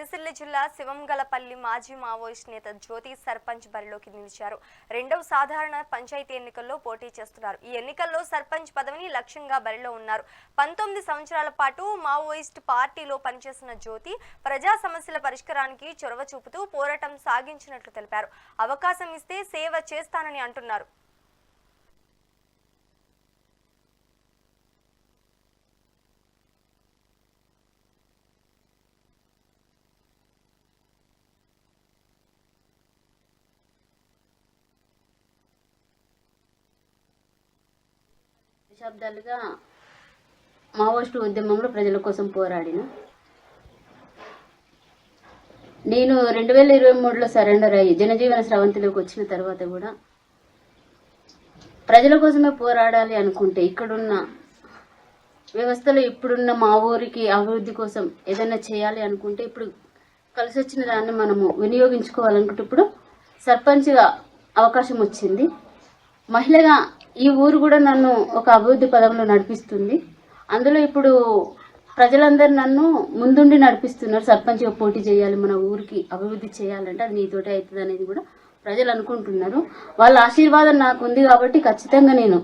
సిరిసిల్ల జిల్లా శివంగలపల్లి మాజీ మావోయిస్ట్ నేత జ్యోతి సర్పంచ్ బరిలోకి నిలిచారు. రెండవ సాధారణ పంచాయతీ ఎన్నికల్లో పోటీ చేస్తున్నారు. ఈ ఎన్నికల్లో సర్పంచ్ పదవిని లక్ష్యంగా బరిలో ఉన్నారు. పంతొమ్మిది సంవత్సరాల పాటు మావోయిస్ట్ పార్టీలో పనిచేసిన జ్యోతి ప్రజా సమస్యల పరిష్కారానికి చొరవ చూపుతూ పోరాటం సాగించినట్లు తెలిపారు. అవకాశం ఇస్తే సేవ చేస్తానని అంటున్నారు. దశాబ్దాలుగా మావోయిస్టు ఉద్యమంలో ప్రజల కోసం పోరాడిన. నేను రెండు వేల ఇరవై మూడులో సరెండర్ అయ్యి జనజీవన స్రవంతిలోకి వచ్చిన తర్వాత కూడా ప్రజల కోసమే పోరాడాలి అనుకుంటే ఇక్కడున్న వ్యవస్థలో ఇప్పుడున్న మా ఊరికి అభివృద్ధి కోసం ఏదైనా చేయాలి అనుకుంటే ఇప్పుడు కలిసి వచ్చిన దాన్ని మనము వినియోగించుకోవాలనుకుంటే ఇప్పుడు సర్పంచ్గా అవకాశం వచ్చింది. మహిళగా ఈ ఊరు కూడా నన్ను ఒక అభివృద్ధి పదంలో నడిపిస్తుంది. అందులో ఇప్పుడు ప్రజలందరూ నన్ను ముందుండి నడిపిస్తున్నారు. సర్పంచ్గా పోటీ చేయాలి మన ఊరికి అభివృద్ధి చేయాలంటే అది నీతోటే అవుతుంది అనేది కూడా ప్రజలు అనుకుంటున్నారు. వాళ్ళ ఆశీర్వాదం నాకు ఉంది కాబట్టి ఖచ్చితంగా నేను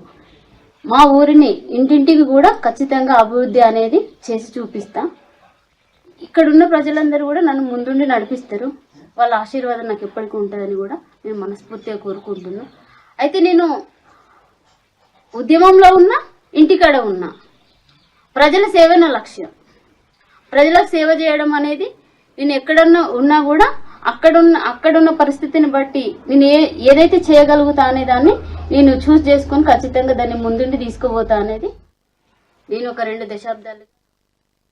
మా ఊరిని ఇంటింటికి కూడా ఖచ్చితంగా అభివృద్ధి అనేది చేసి చూపిస్తా. ఇక్కడున్న ప్రజలందరూ కూడా నన్ను ముందుండి నడిపిస్తారు. వాళ్ళ ఆశీర్వాదం నాకు ఎప్పటికీ ఉంటుందని కూడా నేను మనస్ఫూర్తిగా కోరుకుంటున్నాను అయితే నేను ఉద్యమంలో ఉన్నా ఇంటికాడ ఉన్నా. ప్రజల సేవ నా లక్ష్యం. ప్రజలకు సేవ చేయడం అనేది నేను ఎక్కడన్నా ఉన్నా కూడా అక్కడున్న అక్కడున్న పరిస్థితిని బట్టి నేను ఏ ఏదైతే చేయగలుగుతా అనే దాన్ని నేను చూస్ చేసుకొని ఖచ్చితంగా దాన్ని ముందుండి తీసుకుపోతా అనేది నేను ఒక రెండు దశాబ్దాలు